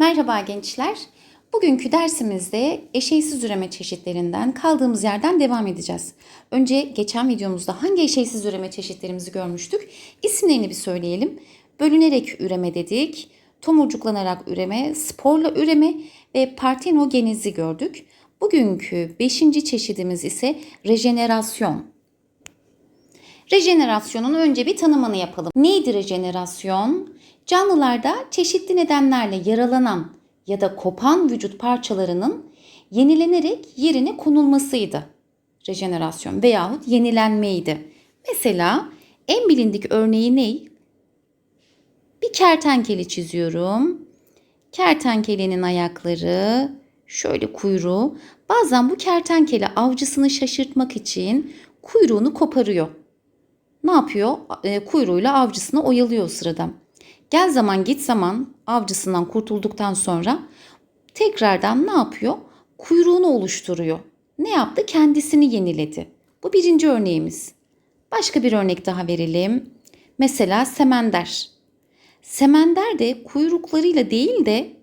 Merhaba gençler. Bugünkü dersimizde eşeysiz üreme çeşitlerinden kaldığımız yerden devam edeceğiz. Önce geçen videomuzda hangi eşeysiz üreme çeşitlerimizi görmüştük? İsimlerini bir söyleyelim. Bölünerek üreme dedik, tomurcuklanarak üreme, sporla üreme ve partenogenezi gördük. Bugünkü beşinci çeşidimiz ise rejenerasyon. Rejenerasyonun önce bir tanımını yapalım. Neydi rejenerasyon? Canlılarda çeşitli nedenlerle yaralanan ya da kopan vücut parçalarının yenilenerek yerine konulmasıydı. Rejenerasyon veyahut yenilenmeydi. Mesela en bilindik örneği ne? Bir kertenkele çiziyorum. Kertenkelenin ayakları, şöyle kuyruğu. Bazen bu kertenkele avcısını şaşırtmak için kuyruğunu koparıyor ne yapıyor? E, kuyruğuyla avcısını oyalıyor o sırada. Gel zaman git zaman avcısından kurtulduktan sonra tekrardan ne yapıyor? Kuyruğunu oluşturuyor. Ne yaptı? Kendisini yeniledi. Bu birinci örneğimiz. Başka bir örnek daha verelim. Mesela semender. Semender de kuyruklarıyla değil de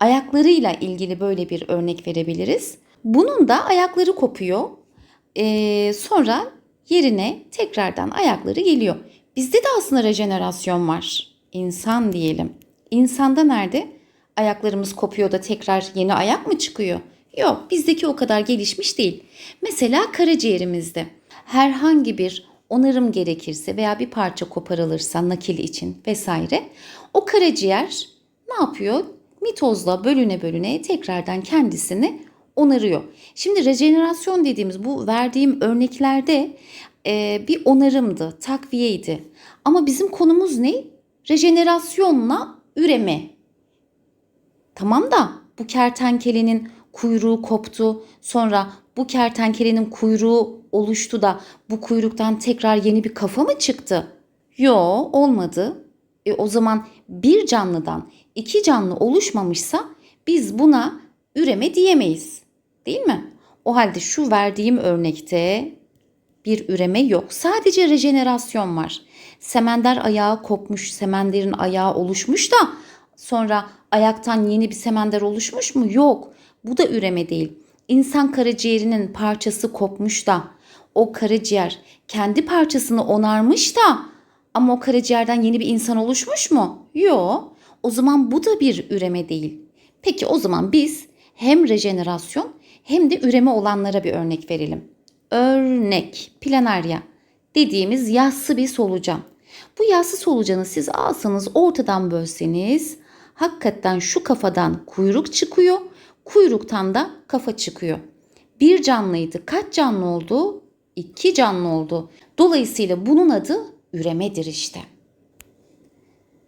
ayaklarıyla ilgili böyle bir örnek verebiliriz. Bunun da ayakları kopuyor. Ee, sonra yerine tekrardan ayakları geliyor. Bizde de aslında rejenerasyon var. İnsan diyelim. İnsanda nerede? Ayaklarımız kopuyor da tekrar yeni ayak mı çıkıyor? Yok bizdeki o kadar gelişmiş değil. Mesela karaciğerimizde herhangi bir onarım gerekirse veya bir parça koparılırsa nakil için vesaire o karaciğer ne yapıyor? Mitozla bölüne bölüne tekrardan kendisini onarıyor. Şimdi rejenerasyon dediğimiz bu verdiğim örneklerde e, bir onarımdı, takviyeydi. Ama bizim konumuz ne? Rejenerasyonla üreme. Tamam da bu kertenkelenin kuyruğu koptu. Sonra bu kertenkelenin kuyruğu oluştu da bu kuyruktan tekrar yeni bir kafa mı çıktı? Yo olmadı. E, o zaman bir canlıdan iki canlı oluşmamışsa biz buna üreme diyemeyiz. Değil mi? O halde şu verdiğim örnekte bir üreme yok. Sadece rejenerasyon var. Semender ayağı kopmuş, semenderin ayağı oluşmuş da sonra ayaktan yeni bir semender oluşmuş mu? Yok. Bu da üreme değil. İnsan karaciğerinin parçası kopmuş da o karaciğer kendi parçasını onarmış da ama o karaciğerden yeni bir insan oluşmuş mu? Yok. O zaman bu da bir üreme değil. Peki o zaman biz hem rejenerasyon hem de üreme olanlara bir örnek verelim. Örnek planarya dediğimiz yassı bir solucan. Bu yassı solucanı siz alsanız ortadan bölseniz hakikaten şu kafadan kuyruk çıkıyor, kuyruktan da kafa çıkıyor. Bir canlıydı. Kaç canlı oldu? İki canlı oldu. Dolayısıyla bunun adı üremedir işte.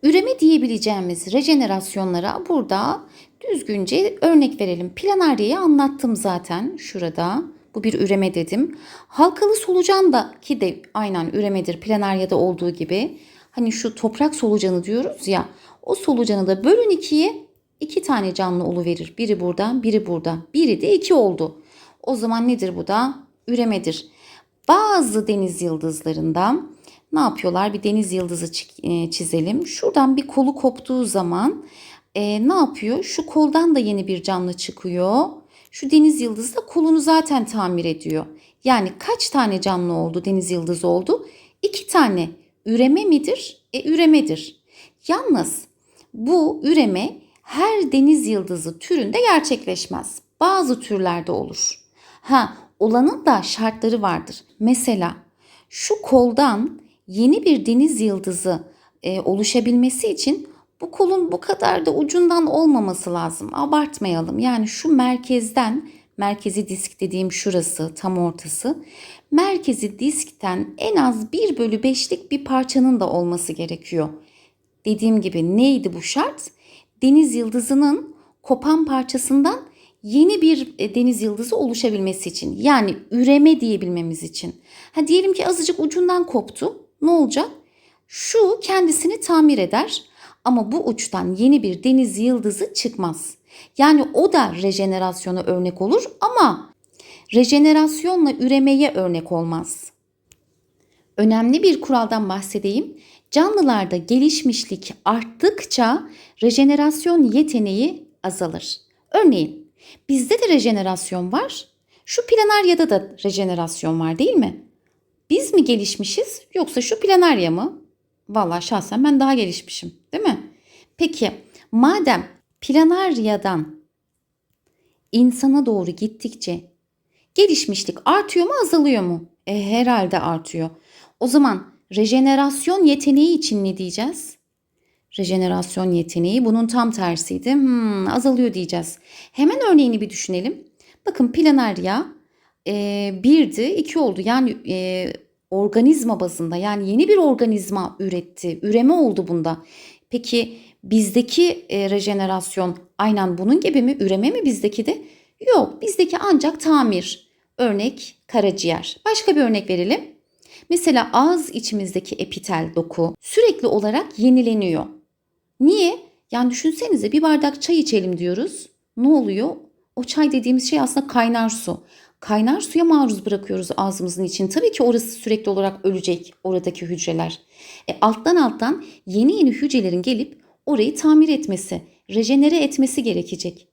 Üreme diyebileceğimiz rejenerasyonlara burada düzgünce örnek verelim. Planaryayı anlattım zaten şurada. Bu bir üreme dedim. Halkalı solucan da ki de aynen üremedir planaryada olduğu gibi. Hani şu toprak solucanı diyoruz ya. O solucanı da bölün ikiye iki tane canlı verir. Biri burada, biri burada. Biri de iki oldu. O zaman nedir bu da? Üremedir. Bazı deniz yıldızlarında ne yapıyorlar? Bir deniz yıldızı e, çizelim. Şuradan bir kolu koptuğu zaman e, ne yapıyor? Şu koldan da yeni bir canlı çıkıyor. Şu deniz yıldızı da kolunu zaten tamir ediyor. Yani kaç tane canlı oldu deniz yıldızı oldu? İki tane. Üreme midir? E üremedir. Yalnız bu üreme her deniz yıldızı türünde gerçekleşmez. Bazı türlerde olur. Ha olanın da şartları vardır. Mesela şu koldan yeni bir deniz yıldızı e, oluşabilmesi için bu kolun bu kadar da ucundan olmaması lazım. Abartmayalım. Yani şu merkezden, merkezi disk dediğim şurası tam ortası. Merkezi diskten en az 1 bölü 5'lik bir parçanın da olması gerekiyor. Dediğim gibi neydi bu şart? Deniz yıldızının kopan parçasından yeni bir e, deniz yıldızı oluşabilmesi için. Yani üreme diyebilmemiz için. Ha diyelim ki azıcık ucundan koptu. Ne olacak? Şu kendisini tamir eder ama bu uçtan yeni bir deniz yıldızı çıkmaz. Yani o da rejenerasyona örnek olur ama rejenerasyonla üremeye örnek olmaz. Önemli bir kuraldan bahsedeyim. Canlılarda gelişmişlik arttıkça rejenerasyon yeteneği azalır. Örneğin bizde de rejenerasyon var. Şu planaryada da rejenerasyon var değil mi? Biz mi gelişmişiz yoksa şu planarya mı? Vallahi şahsen ben daha gelişmişim değil mi? Peki madem planaryadan insana doğru gittikçe gelişmişlik artıyor mu azalıyor mu? E, herhalde artıyor. O zaman rejenerasyon yeteneği için ne diyeceğiz? Rejenerasyon yeteneği bunun tam tersiydi. Hmm, azalıyor diyeceğiz. Hemen örneğini bir düşünelim. Bakın planarya e, birdi, iki oldu. Yani e, organizma bazında yani yeni bir organizma üretti. Üreme oldu bunda. Peki bizdeki e, rejenerasyon aynen bunun gibi mi? Üreme mi bizdeki de? Yok bizdeki ancak tamir. Örnek karaciğer. Başka bir örnek verelim. Mesela ağız içimizdeki epitel doku sürekli olarak yenileniyor. Niye? Yani düşünsenize bir bardak çay içelim diyoruz. Ne oluyor? O çay dediğimiz şey aslında kaynar su. Kaynar suya maruz bırakıyoruz ağzımızın için. Tabii ki orası sürekli olarak ölecek oradaki hücreler. E, alttan alttan yeni yeni hücrelerin gelip orayı tamir etmesi, rejenere etmesi gerekecek.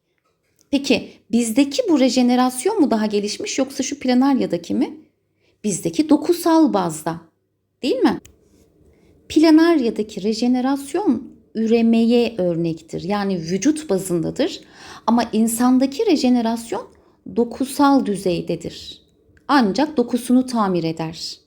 Peki bizdeki bu rejenerasyon mu daha gelişmiş yoksa şu planaryadaki mi? Bizdeki dokusal bazda. Değil mi? Planaryadaki rejenerasyon üremeye örnektir. Yani vücut bazındadır. Ama insandaki rejenerasyon dokusal düzeydedir. Ancak dokusunu tamir eder.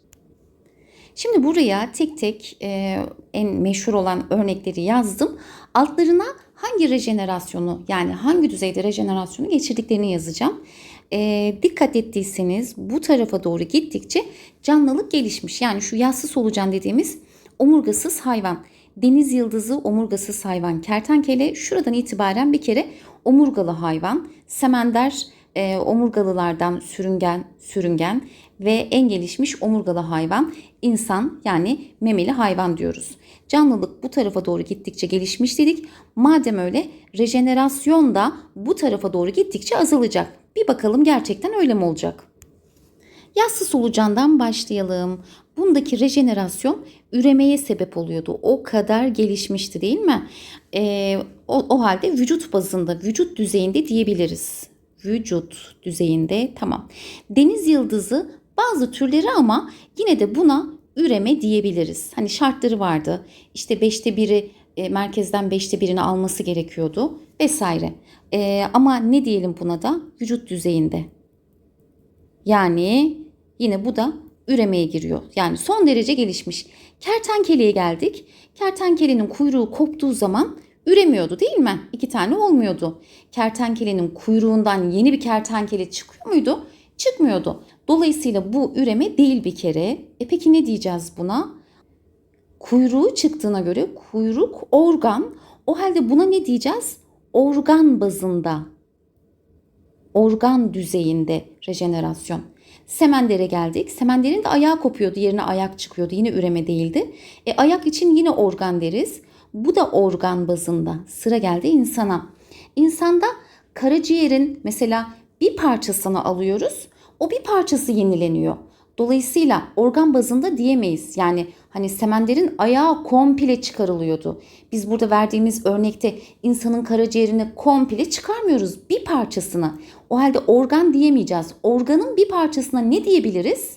Şimdi buraya tek tek e, en meşhur olan örnekleri yazdım. Altlarına hangi rejenerasyonu yani hangi düzeyde rejenerasyonu geçirdiklerini yazacağım. E, dikkat ettiyseniz bu tarafa doğru gittikçe canlılık gelişmiş. Yani şu yassı solucan dediğimiz omurgasız hayvan. Deniz yıldızı omurgasız hayvan. Kertenkele şuradan itibaren bir kere omurgalı hayvan. Semender e, omurgalılardan sürüngen, sürüngen ve en gelişmiş omurgalı hayvan insan yani memeli hayvan diyoruz. Canlılık bu tarafa doğru gittikçe gelişmiş dedik. Madem öyle rejenerasyon da bu tarafa doğru gittikçe azalacak. Bir bakalım gerçekten öyle mi olacak? Yassı solucandan başlayalım. Bundaki rejenerasyon üremeye sebep oluyordu. O kadar gelişmişti değil mi? Ee, o, o halde vücut bazında, vücut düzeyinde diyebiliriz. Vücut düzeyinde tamam. Deniz yıldızı bazı türleri ama yine de buna üreme diyebiliriz. Hani şartları vardı. İşte beşte biri e, merkezden beşte birini alması gerekiyordu vesaire. E, ama ne diyelim buna da vücut düzeyinde. Yani yine bu da üremeye giriyor. Yani son derece gelişmiş. Kertenkeleye geldik. Kertenkelenin kuyruğu koptuğu zaman üremiyordu değil mi? İki tane olmuyordu. Kertenkelenin kuyruğundan yeni bir kertenkele çıkıyor muydu? Çıkmıyordu. Dolayısıyla bu üreme değil bir kere. E peki ne diyeceğiz buna? Kuyruğu çıktığına göre kuyruk organ. O halde buna ne diyeceğiz? Organ bazında. Organ düzeyinde rejenerasyon. Semender'e geldik. Semender'in de ayağı kopuyordu. Yerine ayak çıkıyordu. Yine üreme değildi. E, ayak için yine organ deriz. Bu da organ bazında. Sıra geldi insana. İnsanda karaciğerin mesela bir parçasını alıyoruz. O bir parçası yenileniyor. Dolayısıyla organ bazında diyemeyiz. Yani hani semenderin ayağı komple çıkarılıyordu. Biz burada verdiğimiz örnekte insanın karaciğerini komple çıkarmıyoruz. Bir parçasını. O halde organ diyemeyeceğiz. Organın bir parçasına ne diyebiliriz?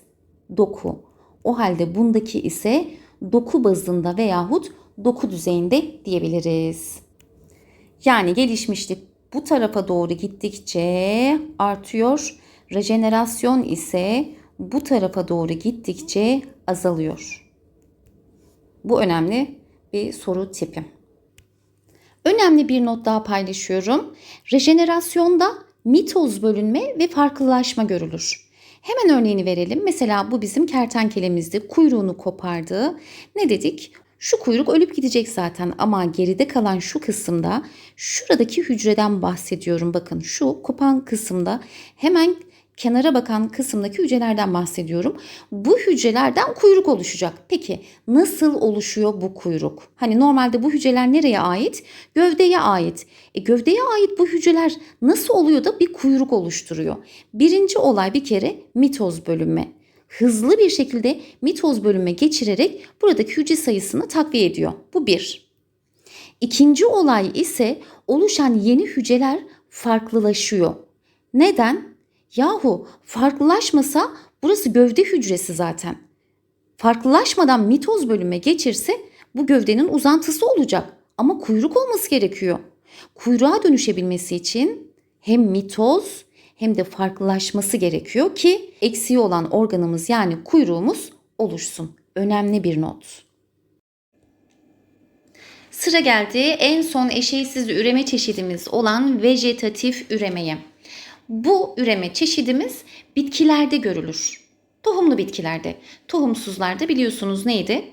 Doku. O halde bundaki ise doku bazında veyahut doku düzeyinde diyebiliriz. Yani gelişmişlik bu tarafa doğru gittikçe artıyor. Rejenerasyon ise bu tarafa doğru gittikçe azalıyor. Bu önemli bir soru tipi. Önemli bir not daha paylaşıyorum. Rejenerasyonda mitoz bölünme ve farklılaşma görülür. Hemen örneğini verelim. Mesela bu bizim kertenkelemizdi. Kuyruğunu kopardı. Ne dedik? Şu kuyruk ölüp gidecek zaten ama geride kalan şu kısımda şuradaki hücreden bahsediyorum. Bakın şu kopan kısımda hemen kenara bakan kısımdaki hücrelerden bahsediyorum. Bu hücrelerden kuyruk oluşacak. Peki nasıl oluşuyor bu kuyruk? Hani normalde bu hücreler nereye ait? Gövdeye ait. E, gövdeye ait bu hücreler nasıl oluyor da bir kuyruk oluşturuyor? Birinci olay bir kere mitoz bölünme. Hızlı bir şekilde mitoz bölünme geçirerek buradaki hücre sayısını takviye ediyor. Bu bir. İkinci olay ise oluşan yeni hücreler farklılaşıyor. Neden? Yahu farklılaşmasa burası gövde hücresi zaten. Farklılaşmadan mitoz bölünme geçirse bu gövdenin uzantısı olacak ama kuyruk olması gerekiyor. Kuyruğa dönüşebilmesi için hem mitoz hem de farklılaşması gerekiyor ki eksiği olan organımız yani kuyruğumuz oluşsun. Önemli bir not. Sıra geldi en son eşeysiz üreme çeşidimiz olan vejetatif üremeye. Bu üreme çeşidimiz bitkilerde görülür. Tohumlu bitkilerde. Tohumsuzlarda biliyorsunuz neydi?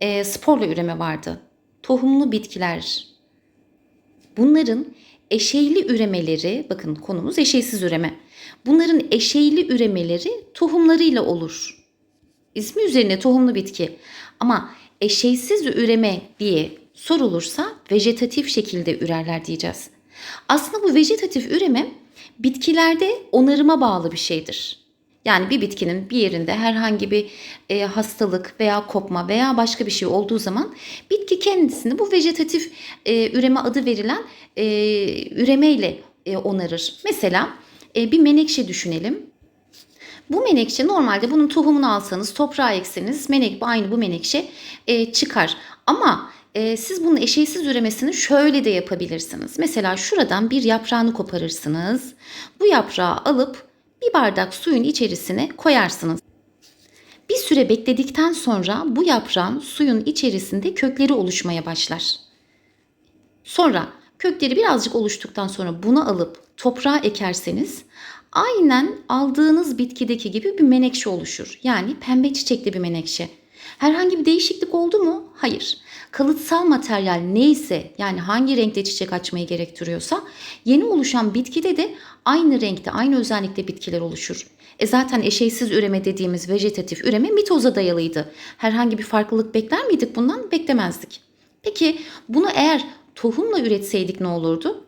E, sporla üreme vardı. Tohumlu bitkiler. Bunların eşeyli üremeleri, bakın konumuz eşeysiz üreme. Bunların eşeyli üremeleri tohumlarıyla olur. İsmi üzerine tohumlu bitki. Ama eşeysiz üreme diye sorulursa vejetatif şekilde ürerler diyeceğiz. Aslında bu vejetatif üreme bitkilerde onarıma bağlı bir şeydir. Yani bir bitkinin bir yerinde herhangi bir e, hastalık veya kopma veya başka bir şey olduğu zaman bitki kendisini bu vejetatif e, üreme adı verilen e, üremeyle e, onarır. Mesela e, bir menekşe düşünelim. Bu menekşe normalde bunun tohumunu alsanız toprağa ekseniz menek aynı bu menekşe e, çıkar. Ama e, siz bunun eşeğsiz üremesini şöyle de yapabilirsiniz. Mesela şuradan bir yaprağını koparırsınız. Bu yaprağı alıp bir bardak suyun içerisine koyarsınız. Bir süre bekledikten sonra bu yaprağın suyun içerisinde kökleri oluşmaya başlar. Sonra kökleri birazcık oluştuktan sonra bunu alıp toprağa ekerseniz aynen aldığınız bitkideki gibi bir menekşe oluşur. Yani pembe çiçekli bir menekşe. Herhangi bir değişiklik oldu mu? Hayır. Kalıtsal materyal neyse yani hangi renkte çiçek açmayı gerektiriyorsa yeni oluşan bitkide de aynı renkte aynı özellikte bitkiler oluşur. E zaten eşeysiz üreme dediğimiz vejetatif üreme mitoza dayalıydı. Herhangi bir farklılık bekler miydik bundan? Beklemezdik. Peki bunu eğer tohumla üretseydik ne olurdu?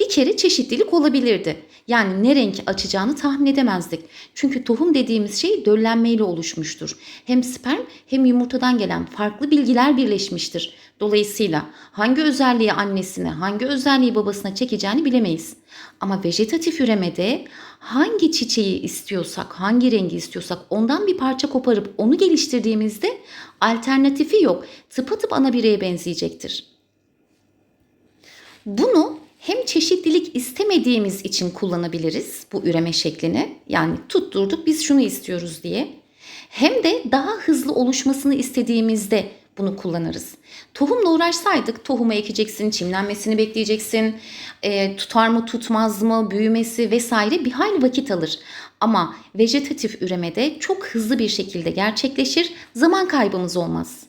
Bir kere çeşitlilik olabilirdi. Yani ne renk açacağını tahmin edemezdik. Çünkü tohum dediğimiz şey döllenmeyle oluşmuştur. Hem sperm hem yumurtadan gelen farklı bilgiler birleşmiştir. Dolayısıyla hangi özelliği annesine, hangi özelliği babasına çekeceğini bilemeyiz. Ama vejetatif üremede hangi çiçeği istiyorsak, hangi rengi istiyorsak ondan bir parça koparıp onu geliştirdiğimizde alternatifi yok. Tıpatıp ana bireye benzeyecektir. Bunu hem çeşitlilik istemediğimiz için kullanabiliriz bu üreme şeklini. Yani tutturduk biz şunu istiyoruz diye. Hem de daha hızlı oluşmasını istediğimizde bunu kullanırız. Tohumla uğraşsaydık tohumu ekeceksin, çimlenmesini bekleyeceksin, e, tutar mı tutmaz mı, büyümesi vesaire bir hayli vakit alır. Ama vejetatif üremede çok hızlı bir şekilde gerçekleşir, zaman kaybımız olmaz.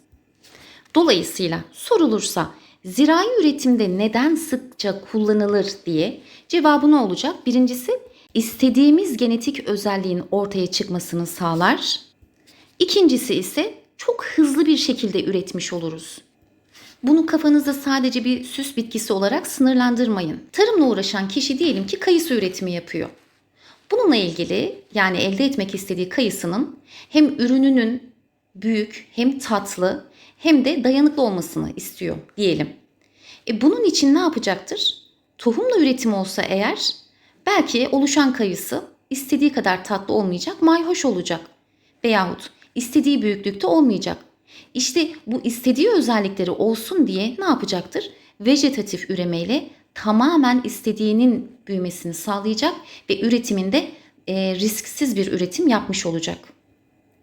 Dolayısıyla sorulursa zirai üretimde neden sıkça kullanılır diye cevabı ne olacak? Birincisi istediğimiz genetik özelliğin ortaya çıkmasını sağlar. İkincisi ise çok hızlı bir şekilde üretmiş oluruz. Bunu kafanızda sadece bir süs bitkisi olarak sınırlandırmayın. Tarımla uğraşan kişi diyelim ki kayısı üretimi yapıyor. Bununla ilgili yani elde etmek istediği kayısının hem ürününün büyük hem tatlı hem de dayanıklı olmasını istiyor diyelim. E bunun için ne yapacaktır? Tohumla üretim olsa eğer belki oluşan kayısı istediği kadar tatlı olmayacak, mayhoş olacak. Veyahut istediği büyüklükte olmayacak. İşte bu istediği özellikleri olsun diye ne yapacaktır? Vejetatif üremeyle tamamen istediğinin büyümesini sağlayacak ve üretiminde e, risksiz bir üretim yapmış olacak.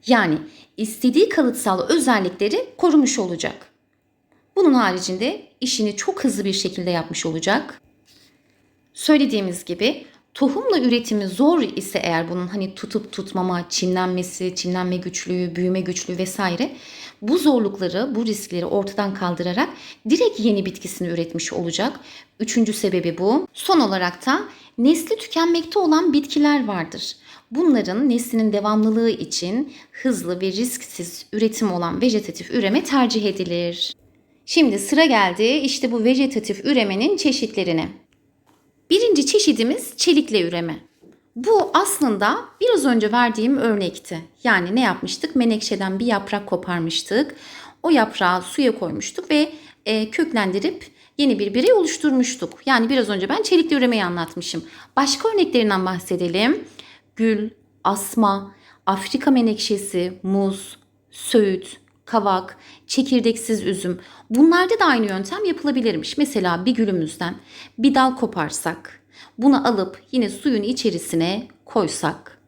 Yani istediği kalıtsal özellikleri korumuş olacak. Bunun haricinde işini çok hızlı bir şekilde yapmış olacak. Söylediğimiz gibi tohumla üretimi zor ise eğer bunun hani tutup tutmama, çimlenmesi, çimlenme güçlüğü, büyüme güçlüğü vesaire bu zorlukları, bu riskleri ortadan kaldırarak direkt yeni bitkisini üretmiş olacak. Üçüncü sebebi bu. Son olarak da nesli tükenmekte olan bitkiler vardır. Bunların neslinin devamlılığı için hızlı ve risksiz üretim olan vejetatif üreme tercih edilir. Şimdi sıra geldi işte bu vejetatif üremenin çeşitlerine. Birinci çeşidimiz çelikle üreme. Bu aslında biraz önce verdiğim örnekti. Yani ne yapmıştık? Menekşeden bir yaprak koparmıştık. O yaprağı suya koymuştuk ve e, köklendirip yeni bir birey oluşturmuştuk. Yani biraz önce ben çelikli üremeyi anlatmışım. Başka örneklerinden bahsedelim. Gül, asma, Afrika menekşesi, muz, söğüt, kavak, çekirdeksiz üzüm. Bunlarda da aynı yöntem yapılabilirmiş. Mesela bir gülümüzden bir dal koparsak, bunu alıp yine suyun içerisine koysak,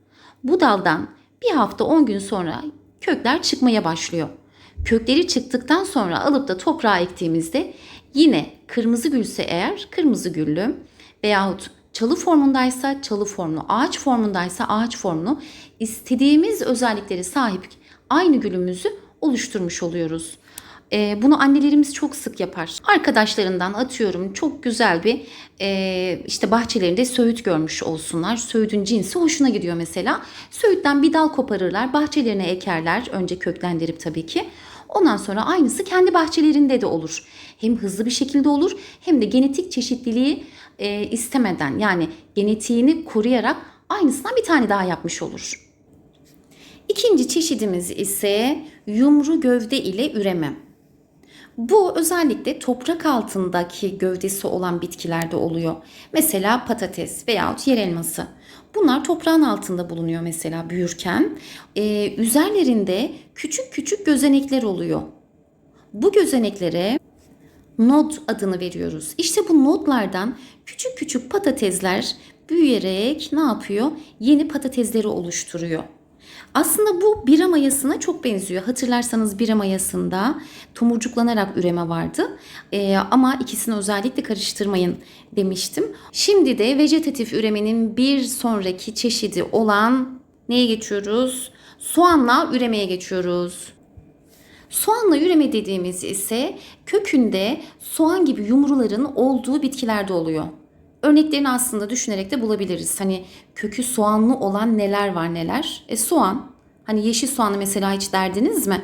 bu daldan bir hafta 10 gün sonra kökler çıkmaya başlıyor. Kökleri çıktıktan sonra alıp da toprağa ektiğimizde yine kırmızı gülse eğer kırmızı güllü veyahut çalı formundaysa çalı formlu, ağaç formundaysa ağaç formlu istediğimiz özellikleri sahip aynı gülümüzü oluşturmuş oluyoruz. Ee, bunu annelerimiz çok sık yapar. Arkadaşlarından atıyorum çok güzel bir e, işte bahçelerinde söğüt görmüş olsunlar. Söğütün cinsi hoşuna gidiyor mesela. Söğütten bir dal koparırlar, bahçelerine ekerler. Önce köklendirip tabii ki. Ondan sonra aynısı kendi bahçelerinde de olur. Hem hızlı bir şekilde olur hem de genetik çeşitliliği e, istemeden yani genetiğini koruyarak aynısından bir tane daha yapmış olur. İkinci çeşidimiz ise yumru gövde ile üreme. Bu özellikle toprak altındaki gövdesi olan bitkilerde oluyor. Mesela patates veyahut yer elması. Bunlar toprağın altında bulunuyor mesela büyürken. Ee, üzerlerinde küçük küçük gözenekler oluyor. Bu gözeneklere nod adını veriyoruz. İşte bu nodlardan küçük küçük patatesler büyüyerek ne yapıyor? Yeni patatesleri oluşturuyor. Aslında bu bira mayasına çok benziyor. Hatırlarsanız bira mayasında tomurcuklanarak üreme vardı. Ee, ama ikisini özellikle karıştırmayın demiştim. Şimdi de vejetatif üremenin bir sonraki çeşidi olan neye geçiyoruz? Soğanla üremeye geçiyoruz. Soğanla üreme dediğimiz ise kökünde soğan gibi yumruların olduğu bitkilerde oluyor. Örneklerini aslında düşünerek de bulabiliriz. Hani kökü soğanlı olan neler var neler? E soğan. Hani yeşil soğanı mesela hiç derdiniz mi?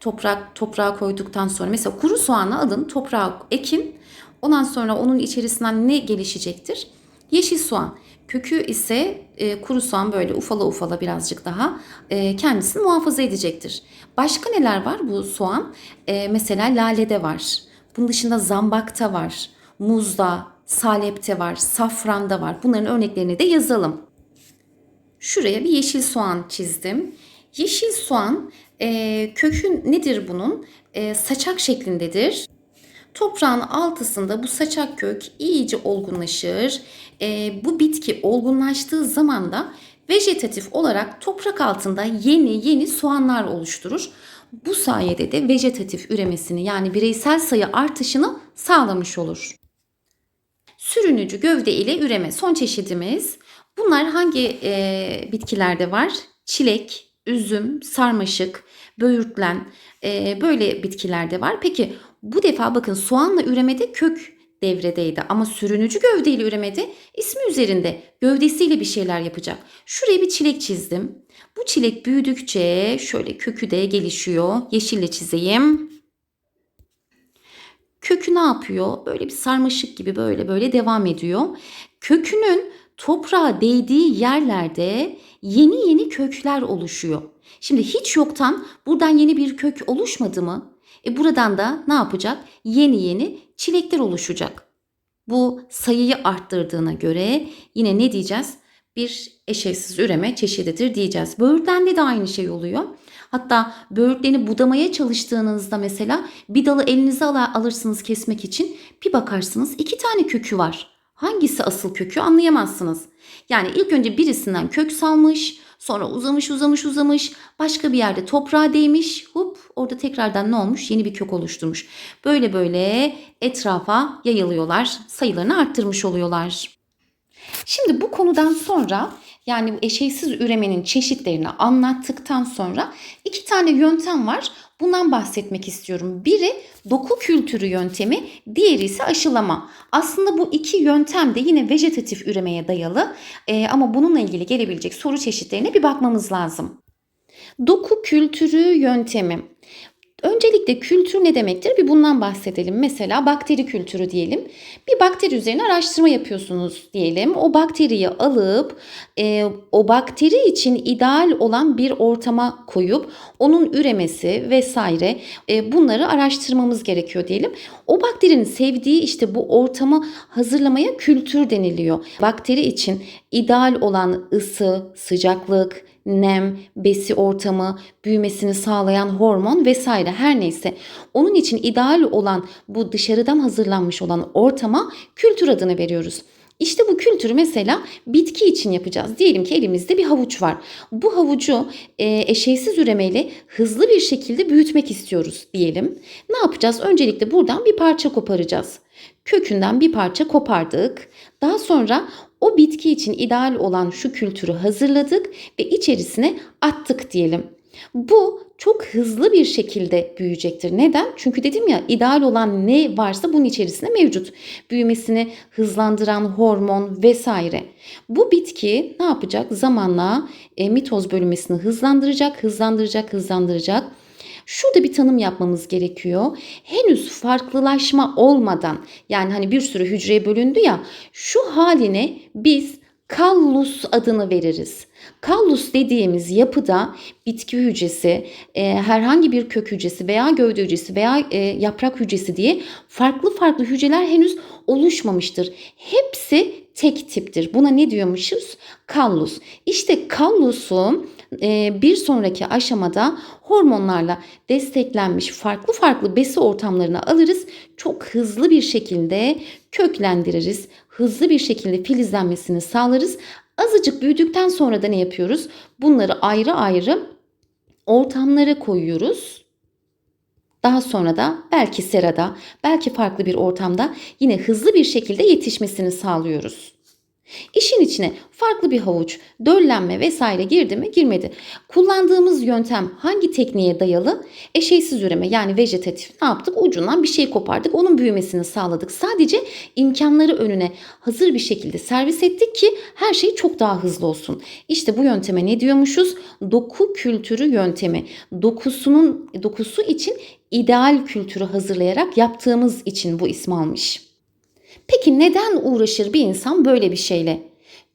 Toprak toprağa koyduktan sonra mesela kuru soğanı alın, toprağa ekin. Ondan sonra onun içerisinden ne gelişecektir? Yeşil soğan. Kökü ise e, kuru soğan böyle ufala ufala birazcık daha e, kendisini muhafaza edecektir. Başka neler var bu soğan? E, mesela lalede var. Bunun dışında zambakta var. Muzda, salepte var, safranda var. Bunların örneklerini de yazalım. Şuraya bir yeşil soğan çizdim. Yeşil soğan e, kökü nedir bunun? E, saçak şeklindedir. Toprağın altısında bu saçak kök iyice olgunlaşır. E, bu bitki olgunlaştığı zaman da vejetatif olarak toprak altında yeni yeni soğanlar oluşturur. Bu sayede de vejetatif üremesini yani bireysel sayı artışını sağlamış olur. Sürünücü gövde ile üreme son çeşidimiz. Bunlar hangi e, bitkilerde var? Çilek, üzüm, sarmaşık, böğürtlen e, böyle bitkilerde var. Peki bu defa bakın soğanla üremede kök devredeydi ama sürünücü gövdeyle üremede ismi üzerinde gövdesiyle bir şeyler yapacak. Şuraya bir çilek çizdim. Bu çilek büyüdükçe şöyle kökü de gelişiyor. Yeşille çizeyim. Kökü ne yapıyor? Böyle bir sarmaşık gibi böyle böyle devam ediyor. Kökünün toprağa değdiği yerlerde yeni yeni kökler oluşuyor. Şimdi hiç yoktan buradan yeni bir kök oluşmadı mı? E buradan da ne yapacak? Yeni yeni çilekler oluşacak. Bu sayıyı arttırdığına göre yine ne diyeceğiz? Bir eşeğsiz üreme çeşididir diyeceğiz. Böğürtlende de aynı şey oluyor. Hatta böğürtleni budamaya çalıştığınızda mesela bir dalı elinize al- alırsınız kesmek için bir bakarsınız iki tane kökü var. Hangisi asıl kökü anlayamazsınız. Yani ilk önce birisinden kök salmış, sonra uzamış uzamış uzamış, başka bir yerde toprağa değmiş, hop orada tekrardan ne olmuş? Yeni bir kök oluşturmuş. Böyle böyle etrafa yayılıyorlar, sayılarını arttırmış oluyorlar. Şimdi bu konudan sonra yani bu eşeğsiz üremenin çeşitlerini anlattıktan sonra iki tane yöntem var. Bundan bahsetmek istiyorum. Biri doku kültürü yöntemi, diğeri ise aşılama. Aslında bu iki yöntem de yine vejetatif üremeye dayalı Ee, ama bununla ilgili gelebilecek soru çeşitlerine bir bakmamız lazım. Doku kültürü yöntemi. Öncelikle kültür ne demektir? Bir bundan bahsedelim. Mesela bakteri kültürü diyelim. Bir bakteri üzerine araştırma yapıyorsunuz diyelim. O bakteriyi alıp e, o bakteri için ideal olan bir ortama koyup onun üremesi vesaire e, bunları araştırmamız gerekiyor diyelim. O bakterinin sevdiği işte bu ortamı hazırlamaya kültür deniliyor. Bakteri için ideal olan ısı, sıcaklık, nem, besi ortamı, büyümesini sağlayan hormon vesaire her neyse onun için ideal olan bu dışarıdan hazırlanmış olan ortama kültür adını veriyoruz. İşte bu kültürü mesela bitki için yapacağız. Diyelim ki elimizde bir havuç var. Bu havucu e, eşeysiz üremeyle hızlı bir şekilde büyütmek istiyoruz diyelim. Ne yapacağız? Öncelikle buradan bir parça koparacağız. Kökünden bir parça kopardık. Daha sonra o bitki için ideal olan şu kültürü hazırladık ve içerisine attık diyelim. Bu çok hızlı bir şekilde büyüyecektir. Neden? Çünkü dedim ya ideal olan ne varsa bunun içerisinde mevcut. Büyümesini hızlandıran hormon vesaire. Bu bitki ne yapacak? Zamanla e, mitoz bölünmesini hızlandıracak, hızlandıracak, hızlandıracak. Şurada bir tanım yapmamız gerekiyor. Henüz farklılaşma olmadan yani hani bir sürü hücreye bölündü ya şu haline biz kallus adını veririz. Kallus dediğimiz yapıda bitki hücresi, e, herhangi bir kök hücresi veya gövde hücresi veya e, yaprak hücresi diye farklı farklı hücreler henüz oluşmamıştır. Hepsi tek tiptir. Buna ne diyormuşuz? Kallus. İşte kallusu bir sonraki aşamada hormonlarla desteklenmiş farklı farklı besi ortamlarına alırız. Çok hızlı bir şekilde köklendiririz. Hızlı bir şekilde filizlenmesini sağlarız. Azıcık büyüdükten sonra da ne yapıyoruz? Bunları ayrı ayrı ortamlara koyuyoruz. Daha sonra da belki serada, belki farklı bir ortamda yine hızlı bir şekilde yetişmesini sağlıyoruz. İşin içine farklı bir havuç, döllenme vesaire girdi mi girmedi. Kullandığımız yöntem hangi tekniğe dayalı? Eşeysiz üreme yani vejetatif ne yaptık? Ucundan bir şey kopardık. Onun büyümesini sağladık. Sadece imkanları önüne hazır bir şekilde servis ettik ki her şey çok daha hızlı olsun. İşte bu yönteme ne diyormuşuz? Doku kültürü yöntemi. Dokusunun dokusu için ideal kültürü hazırlayarak yaptığımız için bu ismi almış. Peki neden uğraşır bir insan böyle bir şeyle?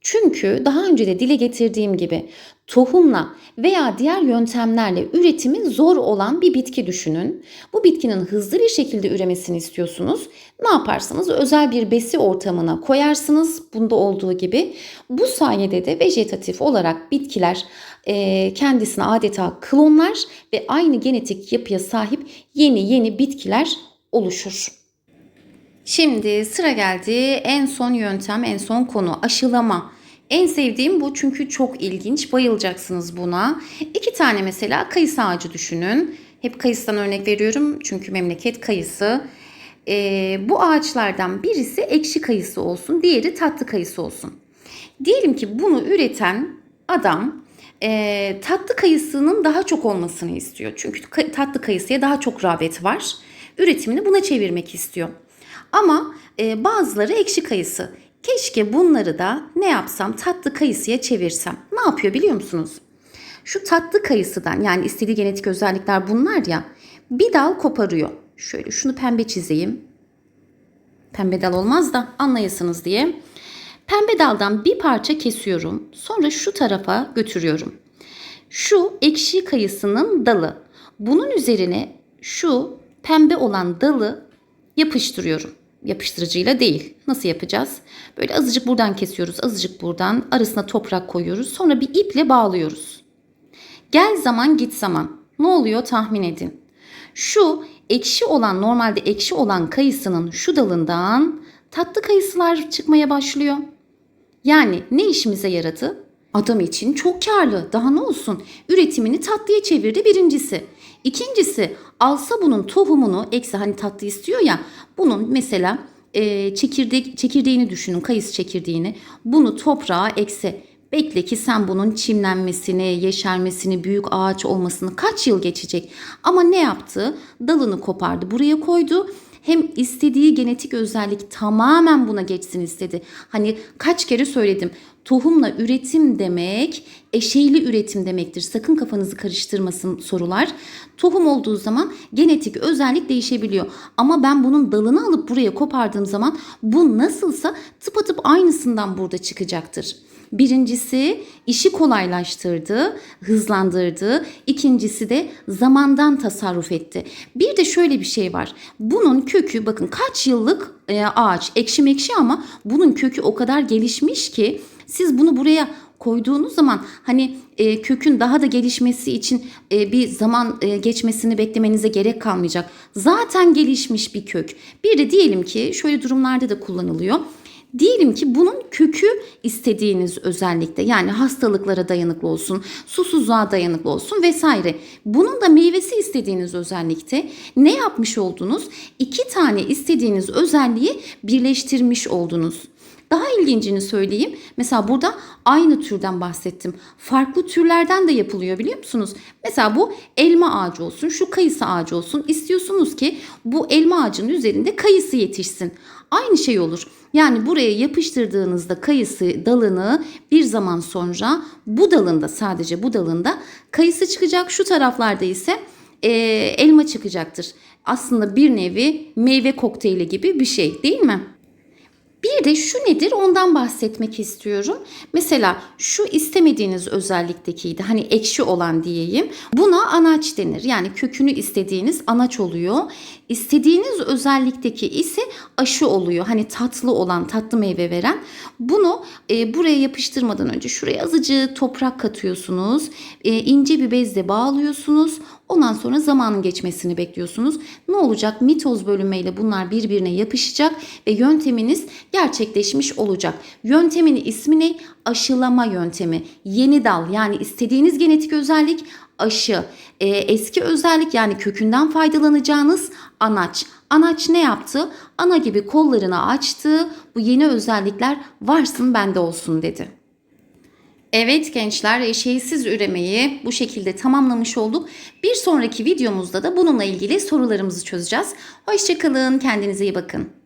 Çünkü daha önce de dile getirdiğim gibi tohumla veya diğer yöntemlerle üretimi zor olan bir bitki düşünün. Bu bitkinin hızlı bir şekilde üremesini istiyorsunuz. Ne yaparsınız? Özel bir besi ortamına koyarsınız. Bunda olduğu gibi. Bu sayede de vejetatif olarak bitkiler e, kendisine adeta klonlar ve aynı genetik yapıya sahip yeni yeni bitkiler oluşur. Şimdi sıra geldi en son yöntem, en son konu aşılama. En sevdiğim bu çünkü çok ilginç. Bayılacaksınız buna. İki tane mesela kayısı ağacı düşünün. Hep kayısıdan örnek veriyorum çünkü memleket kayısı. Ee, bu ağaçlardan birisi ekşi kayısı olsun, diğeri tatlı kayısı olsun. Diyelim ki bunu üreten adam e, tatlı kayısının daha çok olmasını istiyor. Çünkü tatlı kayısıya daha çok rağbet var. Üretimini buna çevirmek istiyor. Ama e, bazıları ekşi kayısı. Keşke bunları da ne yapsam tatlı kayısıya çevirsem. Ne yapıyor biliyor musunuz? Şu tatlı kayısıdan yani istediği genetik özellikler bunlar ya bir dal koparıyor. Şöyle şunu pembe çizeyim. Pembe dal olmaz da anlayasınız diye. Pembe daldan bir parça kesiyorum. Sonra şu tarafa götürüyorum. Şu ekşi kayısının dalı. Bunun üzerine şu pembe olan dalı yapıştırıyorum yapıştırıcıyla değil. Nasıl yapacağız? Böyle azıcık buradan kesiyoruz, azıcık buradan. Arasına toprak koyuyoruz. Sonra bir iple bağlıyoruz. Gel zaman git zaman. Ne oluyor tahmin edin. Şu ekşi olan normalde ekşi olan kayısının şu dalından tatlı kayısılar çıkmaya başlıyor. Yani ne işimize yaradı? Adam için çok karlı. Daha ne olsun? Üretimini tatlıya çevirdi birincisi. İkincisi alsa bunun tohumunu eksi hani tatlı istiyor ya bunun mesela e, çekirdek, çekirdeğini düşünün kayısı çekirdeğini bunu toprağa ekse bekle ki sen bunun çimlenmesini, yeşermesini, büyük ağaç olmasını kaç yıl geçecek. Ama ne yaptı? Dalını kopardı, buraya koydu. Hem istediği genetik özellik tamamen buna geçsin istedi. Hani kaç kere söyledim. Tohumla üretim demek eşeyli üretim demektir. Sakın kafanızı karıştırmasın sorular. Tohum olduğu zaman genetik özellik değişebiliyor. Ama ben bunun dalını alıp buraya kopardığım zaman bu nasılsa tıpatıp aynısından burada çıkacaktır. Birincisi işi kolaylaştırdı, hızlandırdı. İkincisi de zamandan tasarruf etti. Bir de şöyle bir şey var. Bunun kökü bakın kaç yıllık e, ağaç ekşi mekşi ama bunun kökü o kadar gelişmiş ki siz bunu buraya koyduğunuz zaman hani e, kökün daha da gelişmesi için e, bir zaman e, geçmesini beklemenize gerek kalmayacak. Zaten gelişmiş bir kök. Bir de diyelim ki şöyle durumlarda da kullanılıyor. Diyelim ki bunun kökü istediğiniz özellikle yani hastalıklara dayanıklı olsun, susuzluğa dayanıklı olsun vesaire. Bunun da meyvesi istediğiniz özellikte ne yapmış oldunuz? İki tane istediğiniz özelliği birleştirmiş oldunuz. Daha ilgincini söyleyeyim. Mesela burada aynı türden bahsettim. Farklı türlerden de yapılıyor biliyor musunuz? Mesela bu elma ağacı olsun, şu kayısı ağacı olsun. İstiyorsunuz ki bu elma ağacının üzerinde kayısı yetişsin. Aynı şey olur. Yani buraya yapıştırdığınızda kayısı dalını bir zaman sonra bu dalında sadece bu dalında kayısı çıkacak. Şu taraflarda ise e, elma çıkacaktır. Aslında bir nevi meyve kokteyli gibi bir şey değil mi? Bir de şu nedir ondan bahsetmek istiyorum. Mesela şu istemediğiniz özelliktekiydi. Hani ekşi olan diyeyim. Buna anaç denir. Yani kökünü istediğiniz anaç oluyor. İstediğiniz özellikteki ise aşı oluyor. Hani tatlı olan, tatlı meyve veren. Bunu e, buraya yapıştırmadan önce şuraya azıcık toprak katıyorsunuz. E, ince bir bezle bağlıyorsunuz. Ondan sonra zamanın geçmesini bekliyorsunuz. Ne olacak? Mitoz bölünmeyle bunlar birbirine yapışacak ve yönteminiz gerçekleşmiş olacak. Yöntemin ismi ne? Aşılama yöntemi. Yeni dal yani istediğiniz genetik özellik aşı. Ee, eski özellik yani kökünden faydalanacağınız anaç. Anaç ne yaptı? Ana gibi kollarını açtı. Bu yeni özellikler varsın bende olsun dedi. Evet gençler eşeğsiz üremeyi bu şekilde tamamlamış olduk. Bir sonraki videomuzda da bununla ilgili sorularımızı çözeceğiz. Hoşçakalın kendinize iyi bakın.